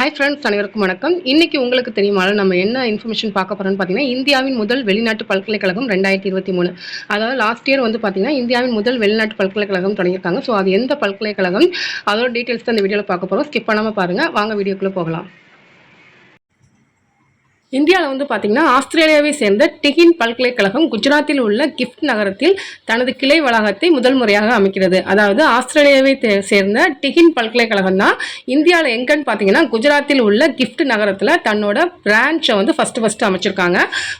Hi friends அனைவருக்கும் வணக்கம். இன்னைக்கு உங்களுக்கு தெரியுமா நம்ம என்ன இன்ஃபர்மேஷன் பார்க்க போறோம்னு பார்த்தீங்கன்னா இந்தியாவின் முதல் வெளிநாட்டு பல்கலைக்கழகம் ரெண்டாயிரத்தி இருபத்தி மூணு. அதாவது லாஸ்ட் இயர் வந்து பார்த்தீங்கன்னா இந்தியாவின் முதல் வெளிநாட்டு பல்கலைக்கழகம் தொடங்கியிருக்காங்க. ஸோ அது எந்த பல்கலைக்கழகம்? அதோட டீட்டெயில்ஸ் தான் இந்த வீடியோவில் பார்க்க போகிறோம் ஸ்கிப் பண்ணாமல் பாருங்கள் வாங்க வீடியோக்குள்ளே போகலாம். இந்தியாவில் வந்து பார்த்திங்கன்னா ஆஸ்திரேலியாவை சேர்ந்த டிகின் பல்கலைக்கழகம் குஜராத்தில் உள்ள கிஃப்ட் நகரத்தில் தனது கிளை வளாகத்தை முதல் முறையாக அமைக்கிறது. அதாவது ஆஸ்திரேலியாவை சேர்ந்த டிகின் பல்கலைக்கழகம் தான் இந்தியாவில் எங்கன்னு பார்த்தீங்கன்னா குஜராத்தில் உள்ள கிஃப்ட் நகரத்தில் தன்னோட பிரான்ச்சை வந்து ஃபஸ்ட்டு ஃபஸ்ட்டு அமைச்சிருக்காங்க.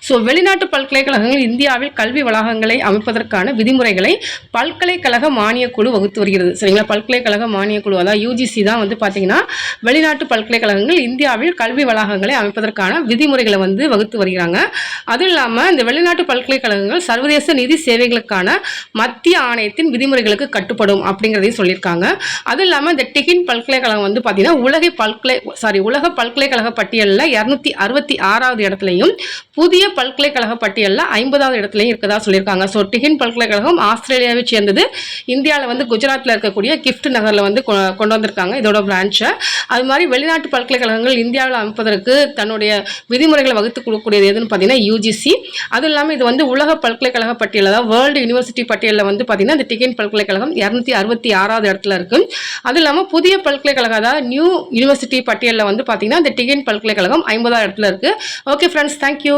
ஸோ வெளிநாட்டு பல்கலைக்கழகங்கள் இந்தியாவில் கல்வி வளாகங்களை அமைப்பதற்கான விதிமுறைகளை பல்கலைக்கழக மானியக் குழு வகுத்து வருகிறது. சரிங்களா? பல்கலைக்கழக மானியக் குழு அதாவது யூஜிசி தான் வந்து பார்த்தீங்கன்னா வெளிநாட்டு பல்கலைக்கழகங்கள் இந்தியாவில் கல்வி வளாகங்களை அமைப்பதற்கான விதிமுறை நடைமுறைகளை வந்து வகுத்து வருகிறாங்க. அதுவும் இல்லாமல் இந்த வெளிநாட்டு பல்கலைக்கழகங்கள் சர்வதேச நிதி சேவைகளுக்கான மத்திய ஆணையத்தின் விதிமுறைகளுக்கு கட்டுப்படும் அப்படிங்கிறதையும் சொல்லியிருக்காங்க. அதுவும் இல்லாமல் இந்த டிகின் பல்கலைக்கழகம் வந்து பார்த்தீங்கன்னா உலக பல்கலை சாரி உலக பல்கலைக்கழக பட்டியலில் இரநூத்தி அறுபத்தி ஆறாவது இடத்துலையும் புதிய பல்கலைக்கழக பட்டியலில் ஐம்பதாவது இடத்துலையும் இருக்கதா சொல்லியிருக்காங்க. ஸோ டிகின் பல்கலைக்கழகம் ஆஸ்திரேலியாவை சேர்ந்தது. இந்தியாவில் வந்து குஜராத்தில் இருக்கக்கூடிய கிஃப்ட் நகரில் வந்து கொண்டு வந்திருக்காங்க இதோட பிரான்ச்சை அது மாதிரி வெளிநாட்டு பல்கலைக்கழகங்கள் இந்தியாவில் அமைப்பதற்கு தன்னுடைய விதிமுறைகளை வகுத்து கொடுக்கக்கூடியது எதுன்னு பார்த்தீங்கன்னா யூஜிசி அதுவும் இல்லாமல் இது வந்து உலக பல்கலைக்கழக பட்டியலில் தான் வேர்ல்டு யூனிவர்சிட்டி பட்டியலில் வந்து பார்த்தீங்கன்னா இந்த டிகின் பல்கலைக்கழகம் இரநூத்தி அறுபத்தி ஆறாவது இடத்துல இருக்கும் அதுவும் இல்லாமல் புதிய பல்கலைக்கழகம் அதாவது நியூ யூனிவர்சிட்டி பட்டியலில் வந்து பார்த்தீங்கன்னா இந்த டிகின் பல்கலைக்கழகம் ஐம்பதாவது இடத்துல இருக்குது ஓகே ஃப்ரெண்ட்ஸ் தேங்க்யூ